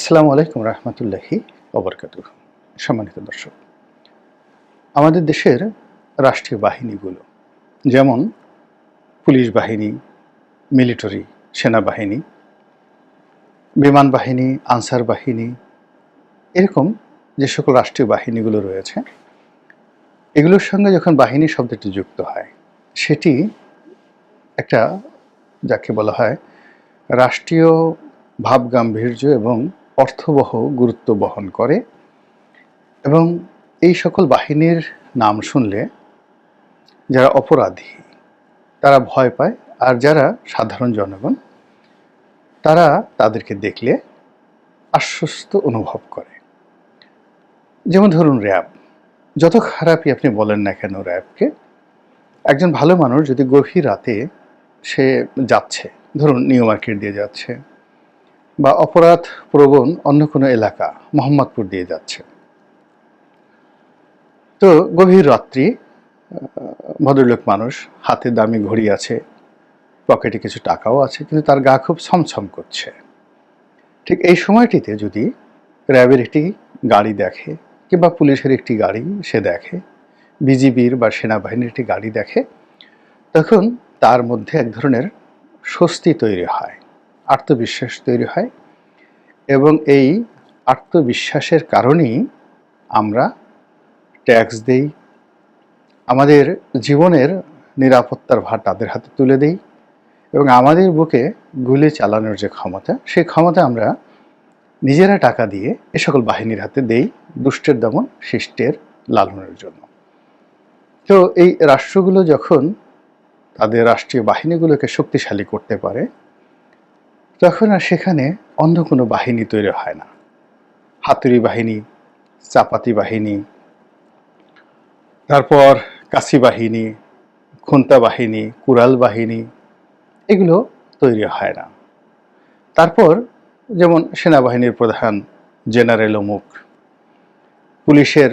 আসসালামু আলাইকুম রহমতুল্লাহি অবরকাত সম্মানিত দর্শক, আমাদের দেশের রাষ্ট্রীয় বাহিনীগুলো, যেমন পুলিশ বাহিনী, মিলিটারি সেনাবাহিনী, বিমান বাহিনী, আনসার বাহিনী, এরকম যে সকল রাষ্ট্রীয় বাহিনীগুলো রয়েছে, এগুলোর সঙ্গে যখন বাহিনী শব্দটি যুক্ত হয়, সেটি একটা যাকে বলা হয় রাষ্ট্রীয় ভাব গাম্ভীর্য এবং অর্থবহ গুরুত্ব বহন করে এবং এই সকল বাহিনীর নাম শুনলে যারা অপরাধী, তারা ভয় পায় আর যারা সাধারণ জনগণ, তারা তাদেরকে দেখলে আশ্বস্ত অনুভব করে। যেমন ধরুন র্যাব। যত খারাপই আপনি বলেন না কেন র্যাবকে, একজন ভালো মানুষ যদি গভীর রাতে সে যাচ্ছে, ধরুন নিউ মার্কেট দিয়ে যাচ্ছে বা অপরাধ প্রবণ অন্য কোনো এলাকা মোহাম্মদপুর দিয়ে যাচ্ছে। তো গভীর রাত্রি ভদ্রলোক মানুষ, হাতে দামি ঘড়ি আছে, পকেটে কিছু টাকাও আছে, কিন্তু তার গা খুব ছমছম করছে। ঠিক এই সময়টিতে যদি র্যাবের একটি গাড়ি দেখে কিংবা পুলিশের একটি গাড়ি সে দেখে, বিজিবির বা সেনাবাহিনীর একটি গাড়ি দেখে, তখন তার মধ্যে এক ধরনের স্বস্তি তৈরি হয়, আত্মবিশ্বাস তৈরি হয় এবং এই আত্মবিশ্বাসের কারণেই আমরা ট্যাক্স দেই, আমাদের জীবনের নিরাপত্তার ভার তাদের হাতে তুলে দেই এবং আমাদের বুকে গুলি চালানোর যে ক্ষমতা, সেই ক্ষমতা আমরা নিজেরা টাকা দিয়ে এ সকল বাহিনীর হাতে দেই দুষ্টের দমন, শিষ্টের লালনের জন্য। তো এই রাষ্ট্রগুলো যখন তাদের রাষ্ট্রীয় বাহিনীগুলোকে শক্তিশালী করতে পারে তখন আর সেখানে অন্য কোনো বাহিনী তৈরি হয় না। হাতুড়ি বাহিনী, চাপাতি বাহিনী, তারপর কাশি বাহিনী, খুন্তা বাহিনী, কুড়াল বাহিনী, এগুলো তৈরি হয় না। তারপর যেমন সেনাবাহিনীর প্রধান জেনারেল অমুক, পুলিশের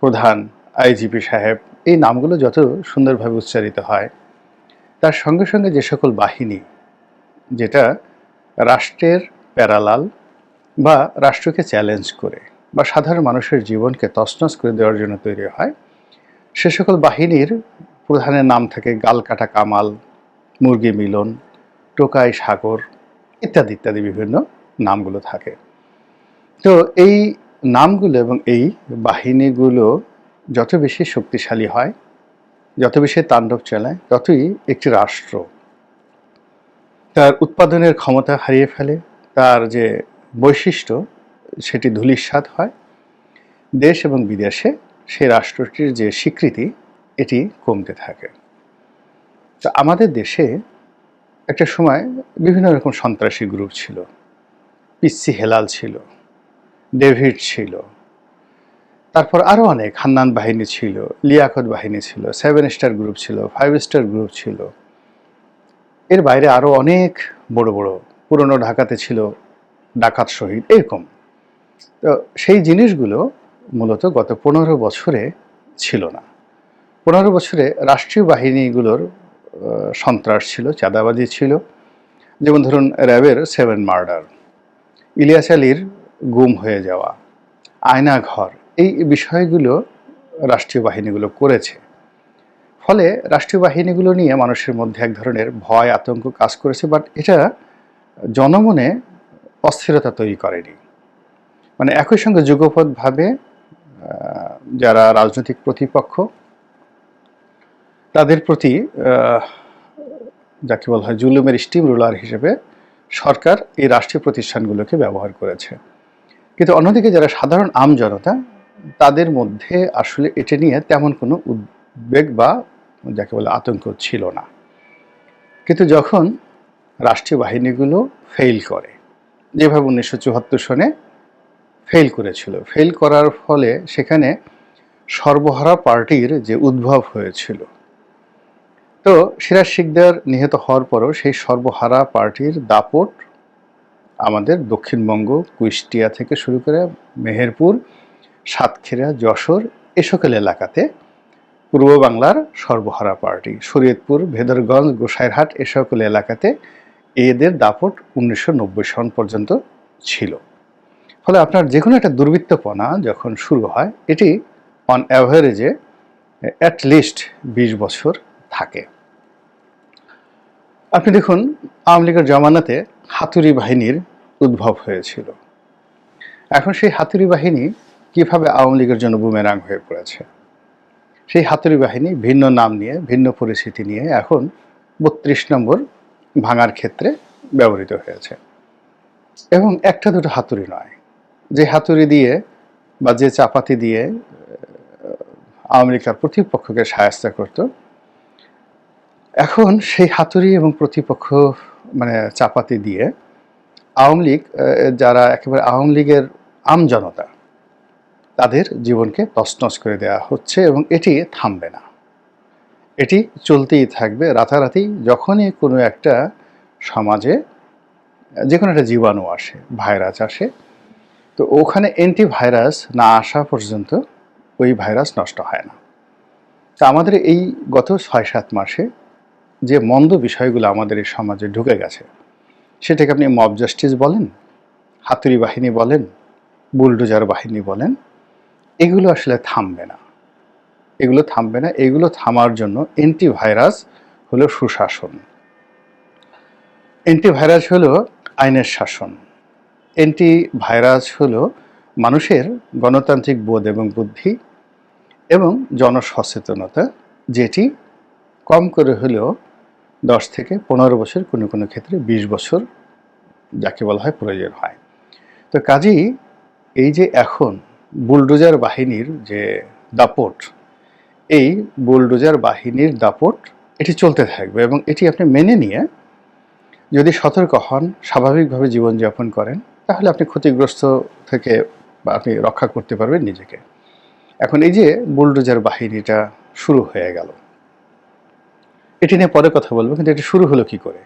প্রধান আইজিপি সাহেব, এই নামগুলো যত সুন্দরভাবে উচ্চারিত হয়, তার সঙ্গে সঙ্গে যে সকল বাহিনী, যেটা রাষ্ট্রের প্যারালাল বা রাষ্ট্রকে চ্যালেঞ্জ করে বা সাধারণ মানুষের জীবনকে তছনছ করে দেওয়ার জন্য তৈরি হয়, সে সকল বাহিনীর প্রধানের নাম থাকে গালকাটা কামাল, মুরগি মিলন, টোকাই সাগর ইত্যাদি ইত্যাদি বিভিন্ন নামগুলো থাকে। তো এই নামগুলো এবং এই বাহিনীগুলো যত বেশি শক্তিশালী হয়, যত বেশি তাণ্ডব চালায়, ততই একটি রাষ্ট্র তার উৎপাদনের ক্ষমতা হারিয়ে ফেলে, তার যে বৈশিষ্ট্য, সেটি ধূলিসাৎ হয়। দেশ এবং বিদেশে সেই রাষ্ট্রটির যে স্বীকৃতি, এটি কমতে থাকে। তো আমাদের দেশে একটা সময় বিভিন্ন রকম সন্ত্রাসী গ্রুপ ছিল। পিসি হেলাল ছিল, ডেভিড ছিল, তারপর আরও অনেক হান্নান বাহিনী ছিল, লিয়াকত বাহিনী ছিল, সেভেন স্টার গ্রুপ ছিল, ফাইভ স্টার গ্রুপ ছিল। এর বাইরে আরও অনেক বড় বড় পুরনো ঢাকাতে ছিল ডাকাত শহীদ, এরকম। তো সেই জিনিসগুলো মূলত গত পনেরো বছরে ছিল না। পনেরো বছরে রাষ্ট্রীয় বাহিনীগুলোর সন্ত্রাস ছিল, চাঁদাবাজি ছিল। যেমন ধরুন র্যাবের সেভেন মার্ডার, ইলিয়াস আলীর গুম হয়ে যাওয়া আয়না ঘর এই বিষয়গুলো রাষ্ট্রীয় বাহিনীগুলো করেছে। ফলে রাষ্ট্রীয় বাহিনীগুলো নিয়ে মানুষের মধ্যে এক ধরনের ভয় আতঙ্ক কাজ করেছে বাট এটা জনমনে অস্থিরতা তৈরি করেনি। মানে একই সঙ্গে যুগপৎভাবে আহ, যারা রাজনৈতিক প্রতিপক্ষ তাদের প্রতি যাকে বলা হয় জুলুমের স্টিম রুলার হিসেবে সরকার এই রাষ্ট্রীয় প্রতিষ্ঠানগুলোকে ব্যবহার করেছে। কিন্তু অন্যদিকে যারা সাধারণ আম জনতা তাদের মধ্যে আসলে এটা নিয়ে তেমন কোনো উদ্বেগ বা যাকে বলে আতঙ্ক ছিল না। কিন্তু যখন রাষ্ট্রীয় বাহিনীগুলো ফেইল করে, যেভাবে উনিশশো চুয়াত্তর সনে ফেল করেছিল ফেল করার ফলে সেখানে সর্বহারা পার্টির যে উদ্ভব হয়েছিল, তো সিরাজ শিকদার নিহত হওয়ার পরও সেই সর্বহারা পার্টির দাপট আমাদের দক্ষিণবঙ্গ, কুষ্টিয়া থেকে শুরু করে মেহেরপুর, সাতক্ষীরা, যশোর এ সকল এলাকাতে পূর্ব বাংলার সর্বহারা পার্টি। শরীয়তপুর, ভেদরগঞ্জ, গোসাইরহাট এ সকল এলাকাতে এদের দাপট উনিশশো নব্বই সন পর্যন্ত ছিল। ফলে আপনার যে কোনো একটা দুর্বৃত্তপনা যখন শুরু হয়, এটি অন অ্যাভারেজে অ্যাট লিস্ট বিশ বছর থাকে। আপনি দেখুন, আওয়ামী লীগের জমানাতে হাতুড়ি বাহিনীর উদ্ভব হয়েছিল। এখন সেই হাতুড়ি বাহিনী কীভাবে আওয়ামী লীগের জন্য বুমেরাং হয়ে পড়েছে? সেই হাতুড়ি বাহিনী ভিন্ন নাম নিয়ে, ভিন্ন পরিস্থিতি নিয়ে এখন বত্রিশ নম্বর ভাঙার ক্ষেত্রে ব্যবহৃত হয়েছে। এবং একটা দুটো হাতুড়ি নয়। যে হাতুড়ি দিয়ে বা যে চাপাতি দিয়ে আওয়ামী লীগ তার প্রতিপক্ষকে সাহায্য করত, এখন সেই হাতুড়ি এবং প্রতিপক্ষ মানে চাপাতি দিয়ে আওয়ামী লীগ যারা একেবারে আওয়ামী লীগের আম জনতা তাদের জীবনকে তছনছ করে দেওয়া হচ্ছে এবং এটি থামবে না। এটি চলতেই থাকবে রাতারাতি যখনই কোনো একটা সমাজে যে কোনো একটা জীবাণু আসে, ভাইরাস আসে, তো ওখানে অ্যান্টিভাইরাস না আসা পর্যন্ত ওই ভাইরাস নষ্ট হয় না। তা আমাদের এই গত ছয় সাত মাসে যে মন্দ বিষয়গুলো আমাদের এই সমাজে ঢুকে গেছে, সেটাকে আপনি মব জাস্টিস বলেন, হাতুড়ি বাহিনী বলেন বুলডোজার বাহিনী বলেন এগুলো আসলে থামবে না। এগুলো থামবে না। এগুলো থামার জন্য অ্যান্টিভাইরাস হলো সুশাসন। অ্যান্টিভাইরাস হলো আইনের শাসন। অ্যান্টিভাইরাস হলো মানুষের গণতান্ত্রিক বোধ এবং বুদ্ধি এবং জনসচেতনতা, যেটি কম করে হলেও দশ থেকে পনেরো বছর কোনো কোনো ক্ষেত্রে বিশ বছর যাকে বলা হয় প্রয়োজন হয়। তো কাজেই এই যে এখন বুলডোজার বাহিনীর যে দাপট, এই বুলডোজার বাহিনীর দাপট এটি চলতে থাকবে এবং এটি আপনি মেনে নিয়ে যদি সতর্ক হন, স্বাভাবিকভাবে জীবনযাপন করেন, তাহলে আপনি ক্ষতিগ্রস্ত থেকে আপনি রক্ষা করতে পারবেন নিজেকে। এখন এই যে বুলডোজার বাহিনীটা শুরু হয়ে গেল, এটি নিয়ে পরে কথা বলব, কিন্তু এটি শুরু হলো কি করে?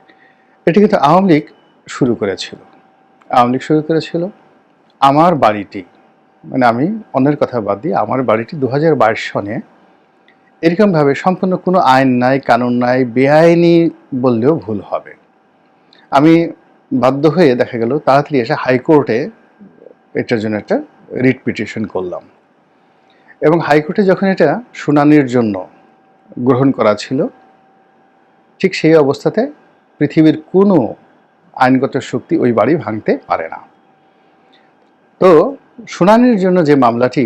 এটি কিন্তু আওয়ামী লীগ শুরু করেছিল। আওয়ামী লীগ শুরু করেছিল, আমার বাড়িটি মানে আমি অন্যের কথা বাদ দিয়ে আমার বাড়িটি দু হাজার বাইশ সনে এরকমভাবে সম্পূর্ণ কোনো আইন নাই, কানুন নাই, বেআইনি বললেও ভুল হবে। আমি বাধ্য হয়ে দেখা গেল তাড়াতাড়ি এসে হাইকোর্টে এটার জন্য একটা রিট পিটিশন করলাম। এবং হাইকোর্টে যখন এটা শুনানির জন্য গ্রহণ করা ছিল, ঠিক সেই অবস্থাতে পৃথিবীর কোনো আইনগত শক্তি ওই বাড়ি ভাঙতে পারে না। তো শুনানির জন্য যে মামলাটি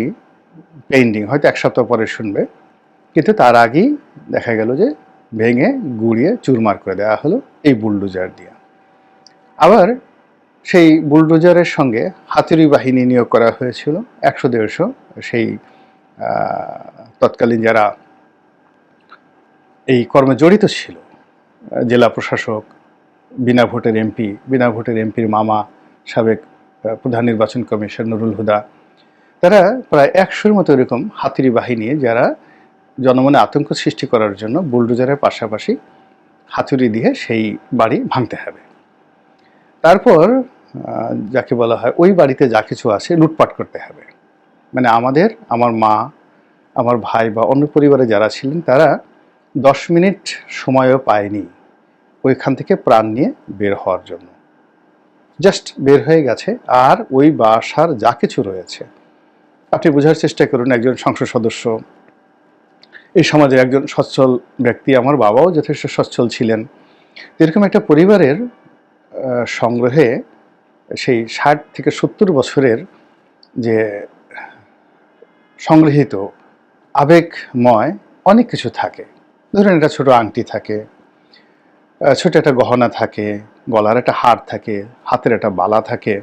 পেন্ডিং, হয়তো এক সপ্তাহ পরে শুনবে, কিন্তু তার আগেই দেখা গেল যে ভেঙে, গুড়িয়ে, চুরমার করে দেওয়া হলো এই বুলডোজার দিয়ে। আবার সেই বুলডোজারের সঙ্গে হাতুড়ি বাহিনী নিয়োগ করা হয়েছিল, একশো দেড়শো, সেই তৎকালীন যারা এই কর্মে জড়িত ছিল, জেলা প্রশাসক, বিনা ভোটের এমপি, বিনা ভোটের এমপির মামা, সাবেক প্রধান নির্বাচন কমিশন নুরুল হুদা, তারা প্রায় একশোর মতো এরকম হাতুড়ি বাহিনী যারা জনমনে আতঙ্ক সৃষ্টি করার জন্য বুলডোজারের পাশাপাশি হাতুড়ি দিয়ে সেই বাড়ি ভাঙতে হবে। তারপর যাকে বলা হয় ওই বাড়িতে যা কিছু আছে লুটপাট করতে হবে। মানে আমাদের, আমার মা, আমার ভাই বা অন্য পরিবারে যারা ছিলেন, তারা দশ মিনিট সময়ও পায়নি ওইখান থেকে প্রাণ নিয়ে বের হওয়ার জন্য। জাস্ট বের হয়ে গেছে আর ওই বাসার যা কিছু রয়েছে। আপনি বোঝার চেষ্টা করুন একজন সংসদ সদস্য। এই সমাজের একজন সচ্ছল ব্যক্তি, আমার বাবাও যথেষ্ট সচ্ছল ছিলেন। এরকম একটা পরিবারের সংগ্রহে সেই ষাট থেকে সত্তর বছরের যে সংগৃহীত আবেগময় অনেক কিছু থাকে। ধরুন একটা ছোট আংটি থাকে ছোট একটা গহনা থাকে গলার একটা হার থাকে, হাতের একটা বালা থাকে,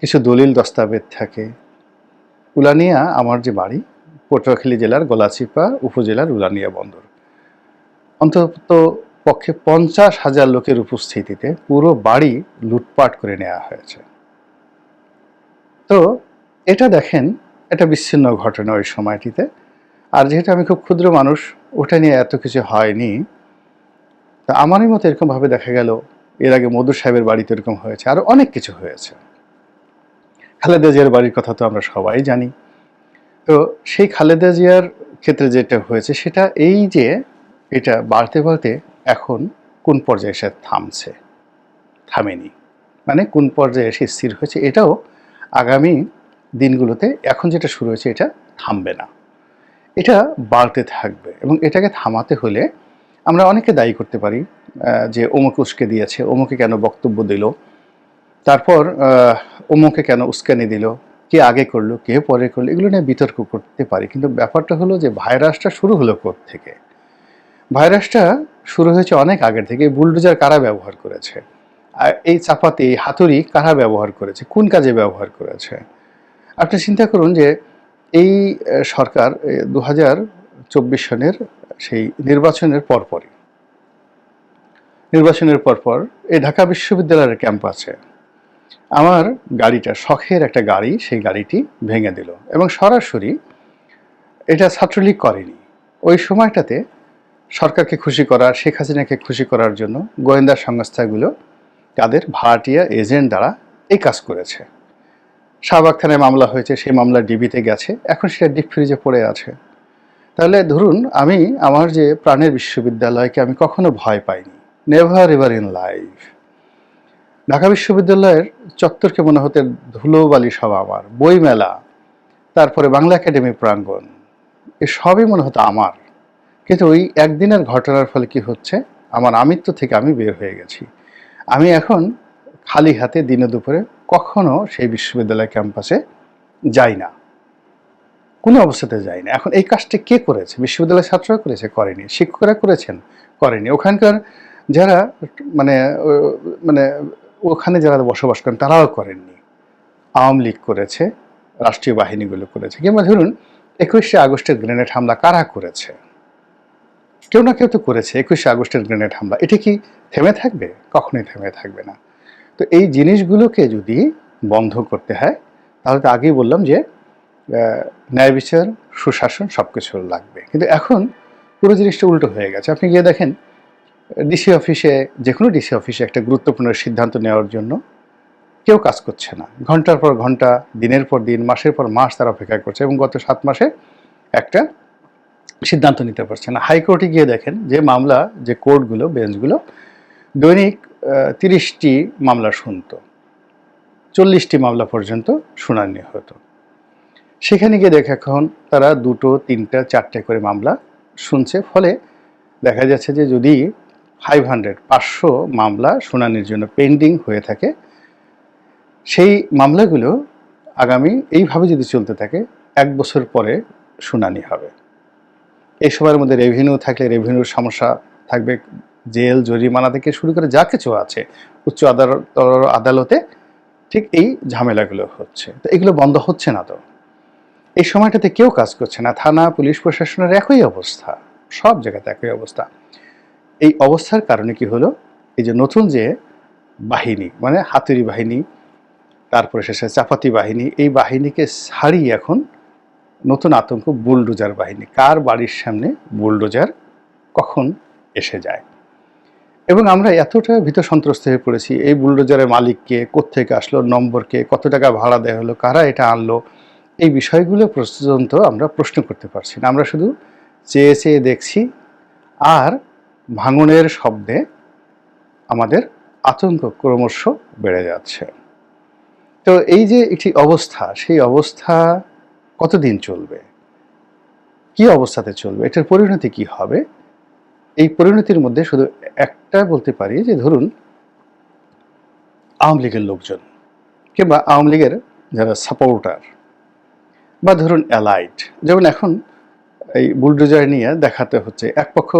কিছু দলিল দস্তাবেজ থাকে। উলানিয়া আমার যে বাড়ি, পটুয়াখালী জেলার গলাচিপা উপজেলার উলানিয়া বন্দর। অন্তত পক্ষে পঞ্চাশ হাজার লোকের উপস্থিতিতে পুরো বাড়ি লুটপাট করে নেওয়া হয়েছে। তো এটা দেখেন এটা বিচ্ছিন্ন ঘটনা ওই সময়টিতে। আর যেহেতু আমি খুব ক্ষুদ্র মানুষ, ওটা নিয়ে এত কিছু হয়নি। তা আমারই মতো এরকমভাবে দেখা গেল এর আগে মধুর সাহেবের বাড়িতে এরকম হয়েছে আরও অনেক কিছু হয়েছে। খালেদা জিয়ার বাড়ির কথা তো আমরা সবাই জানি। তো সেই খালেদা জিয়ার ক্ষেত্রে যেটা হয়েছে, সেটা এই যে এটা বাড়তে বাড়তে এখন কোন পর্যায়ে এসে থামছে, থামেনি? মানে কোন পর্যায়ে এসে স্থির হয়েছে, এটাও আগামী দিনগুলোতে এখন যেটা শুরু হয়েছে, এটা থামবে না। এটা বাড়তে থাকবে এবং এটাকে থামাতে হলে আমরা অনেকে দায়ী করতে পারি যে অমুক উস্কে দিয়েছে, অমুকে কেন বক্তব্য দিল? তারপর অমুকে কেন উস্কানি দিল? কে আগে করল? কে পরে করল? এগুলো নিয়ে বিতর্ক করতে পারি। কিন্তু ব্যাপারটা হলো যে ভাইরাসটা শুরু হলো থেকে? ভাইরাসটা শুরু হয়েছে অনেক আগের থেকে। বুলডোজার কারা ব্যবহার করেছে? আর এই চাপাতি, এই হাতুড়ি কারা ব্যবহার করেছে? কোন কাজে ব্যবহার করেছে? আপনি চিন্তা করুন যে এই সরকার দু হাজার চব্বিশ সনের সেই নির্বাচনের পরপরই। নির্বাচনের পরপর এই ঢাকা বিশ্ববিদ্যালয়ের ক্যাম্পাসে আমার গাড়িটা, শখের একটা গাড়ি, সেই গাড়িটি ভেঙে দিল এবং সরাসরি এটা ছাত্রলীগ করেনি। ওই সময়টাতে সরকারকে খুশি করা, শেখ হাসিনাকে খুশি করার জন্য গোয়েন্দা সংস্থাগুলো তাদের ভাড়াটিয়া এজেন্ট দ্বারা এই কাজ করেছে। শাহবাগ থানায় মামলা হয়েছে, সেই মামলা ডিবিতে গেছে, এখন সেটা ডিপ ফ্রিজে পড়ে আছে। তাহলে ধরুন আমি আমার যে প্রাণের বিশ্ববিদ্যালয়কে আমি কখনো ভয় পাইনি। Never ever in life Dhaka বিশ্ববিদ্যালয়ের চত্বরকে মনে হতে ধুলোবালি সব আমার। বইমেলা, তারপরে বাংলা একাডেমি প্রাঙ্গণ, এ সবই মনে হতো আমার। কিন্তু ওই একদিনের ঘটনার ফলে কি হচ্ছে? আমার আমিত্ব থেকে আমি বের হয়ে গেছি। আমি এখন খালি হাতে দিনে দুপুরে কখনো সেই বিশ্ববিদ্যালয় ক্যাম্পাসে যাই না। কোনো অবস্থাতে যায়নি। এখন এই কাজটি কে করেছে? বিশ্ববিদ্যালয়ের ছাত্ররা করেছে? করেনি। শিক্ষকরা করেছেন? করেনি। ওখানকার যারা মানে মানে ওখানে যারা বসবাস করেন, তারাও করেননি। আওয়ামী লীগ করেছে, রাষ্ট্রীয় বাহিনীগুলো করেছে। কিংবা ধরুন, একুশে আগস্টের গ্রেনেড হামলা কারা করেছে? কেউ না কেউ তো করেছে। একুশে আগস্টের গ্রেনেড হামলা। এটি কি থেমে থাকবে? কখনোই থেমে থাকবে না। তো এই জিনিসগুলোকে যদি বন্ধ করতে হয়, তাহলে তো আগেই বললাম যে ন্যায় বিচার, সুশাসন সব কিছু লাগবে। কিন্তু এখন পুরো জিনিসটা উল্টো হয়ে গেছে। আপনি গিয়ে দেখেন ডিসি অফিসে যে কোনো ডিসি অফিসে একটা গুরুত্বপূর্ণ সিদ্ধান্ত নেওয়ার জন্য কেউ কাজ করছে না। ঘণ্টার পর ঘণ্টা, দিনের পর দিন, মাসের পর মাস তারা অপেক্ষা করছে এবং গত সাত মাসে একটা সিদ্ধান্ত নিতে পারছে না। হাইকোর্টে গিয়ে দেখেন যে মামলা, যে কোর্টগুলো, বেঞ্চগুলো, দৈনিক তিরিশটি মামলা শুনতো। চল্লিশটি মামলা পর্যন্ত শুনানি হতো। সেখানে গিয়ে দেখে এখন তারা দুটো, তিনটা, চারটে করে মামলা শুনছে। ফলে দেখা যাচ্ছে যে যদি ফাইভ হান্ড্রেড পাঁচশো মামলা শুনানির জন্য পেন্ডিং হয়ে থাকে, সেই মামলাগুলো আগামী এইভাবে যদি চলতে থাকে, এক বছর পরে শুনানি হবে। এই সময়ের মধ্যে রেভিনিউ থাকলে রেভিনিউর সমস্যা থাকবে। জেল, জরিমানা থেকে শুরু করে যা কিছু আছে, উচ্চ আদালত আদালতে ঠিক এই ঝামেলাগুলো হচ্ছে। তো এগুলো বন্ধ হচ্ছে না তো? এই সময়টাতে কেউ কাজ করছে না। থানা, পুলিশ প্রশাসনের একই অবস্থা। সব জায়গাতে একই অবস্থা। এই অবস্থার কারণে কি হলো? এই যে নতুন যে বাহিনী মানে হাতুড়ি বাহিনী, তারপরে শেষে চাপাতি বাহিনী, এই বাহিনীকে ছাড়িয়ে এখন নতুন আতঙ্ক বুলডোজার বাহিনী। কার বাড়ির সামনে বুলডোজার কখন এসে যায়? এবং আমরা এতটা ভীত সন্ত্রস্ত হয়ে পড়েছি, এই বুলডোজারের মালিককে কোত্থেকে আসলো, নম্বরকে, কত টাকা ভাড়া দেওয়া হলো, কারা এটা আনলো? এই বিষয়গুলো পর্যন্ত আমরা প্রশ্ন করতে পারছি না। আমরা শুধু চেয়ে চেয়ে দেখছি আর ভাঙনের শব্দে আমাদের আতঙ্ক ক্রমশ বেড়ে যাচ্ছে। তো এই যে একটি অবস্থা, সেই অবস্থা কতদিন চলবে? কি অবস্থাতে চলবে? এটার পরিণতি কি হবে? এই পরিণতির মধ্যে শুধু একটা বলতে পারি যে ধরুন, আওয়ামী লীগের লোকজন কিংবা আওয়ামী লীগের যারা সাপোর্টার বা ধরুন অ্যালাইট যেমন এখন এই বুলডোজার নিয়ে দেখাতে হচ্ছে। এক পক্ষ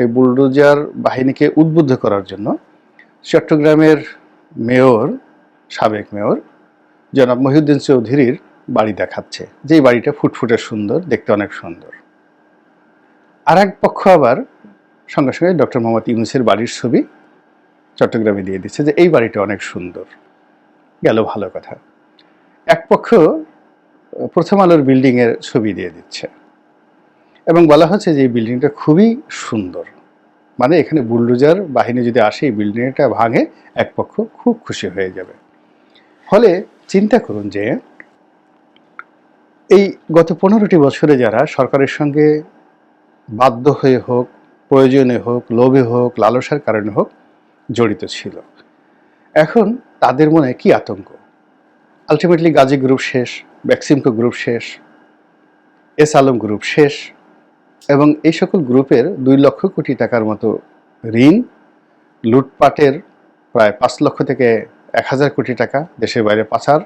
এই বুলডোজার বাহিনীকে উদ্বুদ্ধ করার জন্য চট্টগ্রামের মেয়র, সাবেক মেয়র জনাব মহিউদ্দিন চৌধুরীর বাড়ি দেখাচ্ছে। যেই বাড়িটা ফুটফুটে সুন্দর, দেখতে অনেক সুন্দর। আর এক পক্ষ আবার সঙ্গে সঙ্গে ডক্টর মোহাম্মদ ইউনুসের বাড়ির ছবি চট্টগ্রামে দিয়ে দিচ্ছে যে এই বাড়িটা অনেক সুন্দর। গেল ভালো কথা। এক পক্ষ প্রথম আলোর বিল্ডিংয়ের ছবি দিয়ে দিচ্ছে। এবং বলা হচ্ছে যে এই বিল্ডিংটা খুবই সুন্দর। মানে এখানে বুলডোজার বাহিনী যদি আসে, এই বিল্ডিংটা ভাঙে এক পক্ষ খুব খুশি হয়ে যাবে। ফলে চিন্তা করুন যে, এই গত পনেরোটি বছরে যারা সরকারের সঙ্গে বাধ্য হয়ে হোক, প্রয়োজনে হোক, লোভে হোক, লালসার কারণে হোক জড়িত ছিল। এখন তাদের মনে কি আতঙ্ক? আলটিমেটলি গাজী গ্রুপ শেষ ব্যাক্সিমকো গ্রুপ শেষ এস আলম গ্রুপ শেষ, এবং এই সকল গ্রুপের দুই লক্ষ কোটি টাকার মতো ঋণ লুটপাটের প্রায় পাঁচ লক্ষ থেকে এক হাজার কোটি টাকা দেশের বাইরে পাচার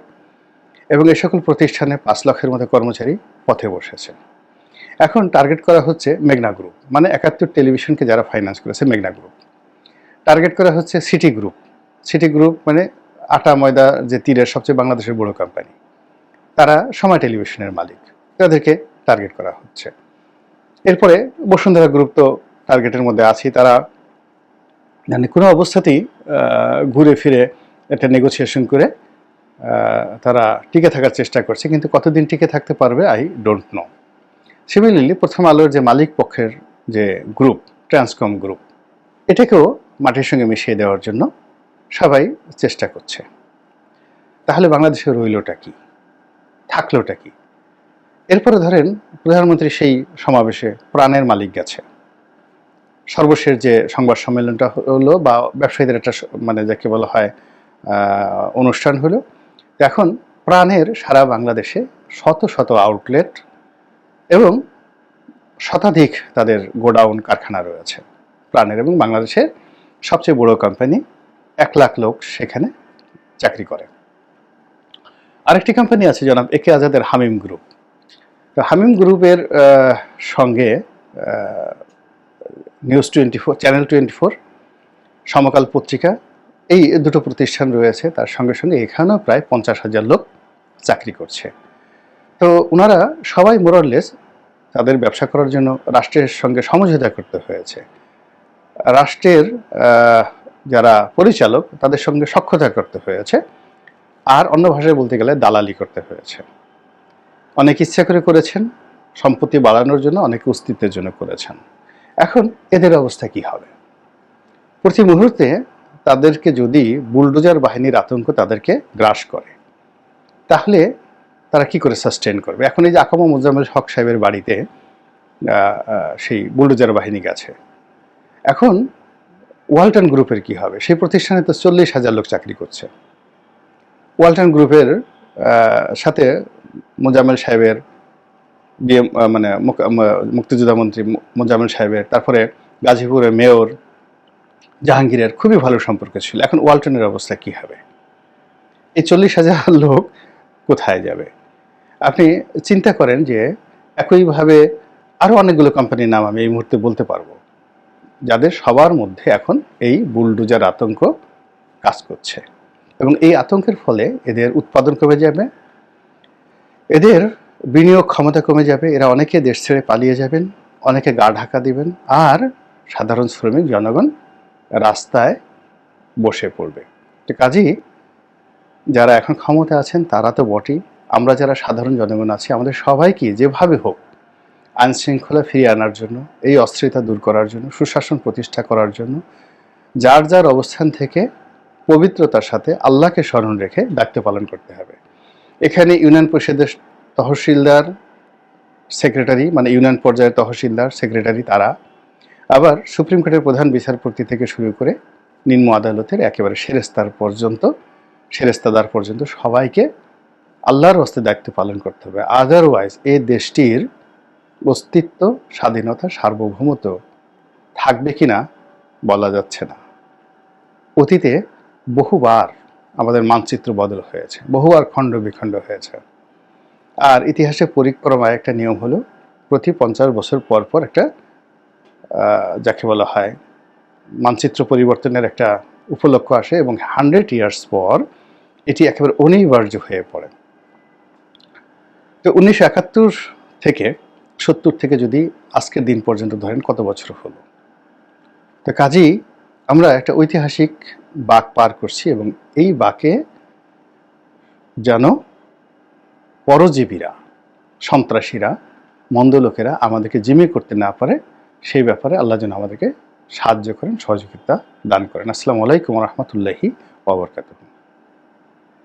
এবং এই সকল প্রতিষ্ঠানে পাঁচ লক্ষের মতো কর্মচারী পথে বসেছে। এখন টার্গেট করা হচ্ছে মেঘনা গ্রুপ মানে একাত্তর টেলিভিশনকে যারা ফাইন্যান্স করেছে মেঘনা গ্রুপ টার্গেট করা হচ্ছে সিটি গ্রুপ সিটি গ্রুপ মানে আটা, ময়দা যে তীরের সবচেয়ে বাংলাদেশের বড় কোম্পানি তারা সময় টেলিভিশনের মালিক। তাদেরকে টার্গেট করা হচ্ছে। এরপরে বসুন্ধরা গ্রুপ তো টার্গেটের মধ্যে আছি তারা মানে কোনো অবস্থাতেই ঘুরে ফিরে একটা নেগোসিয়েশন করে তারা টিকে থাকার চেষ্টা করছে, কিন্তু কতদিন টিকে থাকতে পারবে আই ডোন্ট নো সিমিলারলি প্রথম আলোর যে মালিক পক্ষের যে গ্রুপ ট্রান্সকম গ্রুপ এটাকেও মাটির সঙ্গে মিশিয়ে দেওয়ার জন্য সবাই চেষ্টা করছে। তাহলে বাংলাদেশে রইলটা কি? থাকলোটা কি? এরপরে ধরেন প্রধানমন্ত্রী সেই সমাবেশে প্রাণের মালিক গেছে। সর্বশেষ যে সংবাদ সম্মেলনটা হলো বা ব্যবসায়ীদের একটা মানে যাকে বলা হয় অনুষ্ঠান হলো, এখন প্রাণের সারা বাংলাদেশে শত শত আউটলেট এবং শতাধিক তাদের গোডাউন কারখানা রয়েছে। প্রাণের এবং বাংলাদেশের সবচেয়ে বড় কোম্পানি এক লাখ লোক সেখানে চাকরি করে। আরেকটি কোম্পানি আছে জনাব একে আজাদের হামিম গ্রুপ তো হামিম গ্রুপের সঙ্গে news twenty four channel twenty four Samakal পত্রিকা, এই দুটো প্রতিষ্ঠান রয়েছে। তার সঙ্গে সঙ্গে এখানেও প্রায় পঞ্চাশ হাজার লোক চাকরি করছে। তো ওনারা সবাই মোরারলেস তাদের ব্যবসা করার জন্য রাষ্ট্রের সঙ্গে সমঝোতা করতে হয়েছে। রাষ্ট্রের যারা পরিচালক তাদের সঙ্গে সক্ষতা করতে হয়েছে। আর অন্য ভাষায় বলতে গেলে দালালি করতে হয়েছে। অনেক ইচ্ছা করে করেছেন, সম্পত্তি বাড়ানোর জন্য অনেক অস্তিত্বের জন্য করেছেন। এখন এদের অবস্থা কি হবে? প্রতি মুহূর্তে তাদেরকে যদি বুলডোজার বাহিনীর আতঙ্ক তাদেরকে গ্রাস করে, তাহলে তারা কি করে সাস্টেন করবে? এখন এই যে আকামা মুজাম্মেল হক সাহেবের বাড়িতে সেই বুলডোজার বাহিনী গেছে। এখন ওয়ালটন গ্রুপের কি হবে? সেই প্রতিষ্ঠানে তো চল্লিশ হাজার লোক চাকরি করছে। ওয়ালটন গ্রুপের সাথে মোজাম্মেল সাহেবের বিএ মানে মুক- মুক্তিযোদ্ধা মন্ত্রী মোজাম্মেল সাহেবের, তারপরে গাজীপুরের মেয়র জাহাঙ্গীরের খুবই ভালো সম্পর্ক ছিল। এখন ওয়ালটনের অবস্থা কি হবে? এই চল্লিশ হাজার লোক কোথায় যাবে? আপনি চিন্তা করেন যে একইভাবে আরও অনেকগুলো কোম্পানির নাম আমি এই মুহূর্তে বলতে পারব, যাদের সবার মধ্যে এখন এই বুলডুজার আতঙ্ক কাজ করছে। এবং এই আতঙ্কের ফলে এদের উৎপাদন কমে যাবে, এদের বিনিয়োগ ক্ষমতা কমে যাবে, এরা অনেকে দেশ ছেড়ে পালিয়ে যাবেন, অনেকে গা ঢাকা দিবেন, আর সাধারণ শ্রমিক জনগণ রাস্তায় বসে পড়বে। তো কাজেই যারা এখন ক্ষমতা আছেন, তারা তো বটেই। আমরা যারা সাধারণ জনগণ আছি, আমাদের সবাইকে যেভাবে হোক আইন শৃঙ্খলা ফিরিয়ে আনার জন্য, এই অস্থিরতা দূর করার জন্য, সুশাসন প্রতিষ্ঠা করার জন্য, যার যার অবস্থান থেকে পবিত্রতার সাথে আল্লাহকে স্মরণ রেখে দায়িত্ব পালন করতে হবে। এখানে ইউনিয়ন পরিষদের তহসিলদার সেক্রেটারি মানে ইউনিয়ন পর্যায়ের তহসিলদার, সেক্রেটারি তারা। আবার সুপ্রিম কোর্টের প্রধান বিচারপতি থেকে শুরু করে নিম্ন আদালতের একেবারে সেরেস্তার পর্যন্ত, সেরেস্তাদার পর্যন্ত সবাইকে আল্লাহর হস্তে দায়িত্ব পালন করতে হবে। আদারওয়াইজ এ দেশটির অস্তিত্ব, স্বাধীনতা, সার্বভৌমত্ব থাকবে কিনা বলা যাচ্ছে না। অতীতে বহুবার আমাদের মানচিত্র বদল হয়েছে, বহুবার খণ্ড বিখণ্ড হয়েছে। আর ইতিহাসে পরিক্রমায় একটা নিয়ম হলো, প্রতি পঞ্চাশ বছর পর পর একটা যাকে বলা হয় মানচিত্র পরিবর্তনের একটা উপলক্ষ আসে এবং হান্ড্রেড ইয়ার্স পর এটি একেবারে অনিবার্য হয়ে পড়ে। তো উনিশশো একাত্তর থেকে, সত্তর থেকে যদি আজকের দিন পর্যন্ত ধরেন কত বছর হলো? তো কাজেই আমরা একটা ঐতিহাসিক বাক পার করছি এবং এই বাকে যেন পরজীবীরা, সন্ত্রাসীরা, মন্দ লোকেরা আমাদেরকে জিমে করতে না পারে, সেই ব্যাপারে আল্লাহ যেন আমাদেরকে সাহায্য করেন, সহযোগিতা দান করেন। আসসালামু আলাইকুম রহমতুল্লাহি ওবরকাতুহ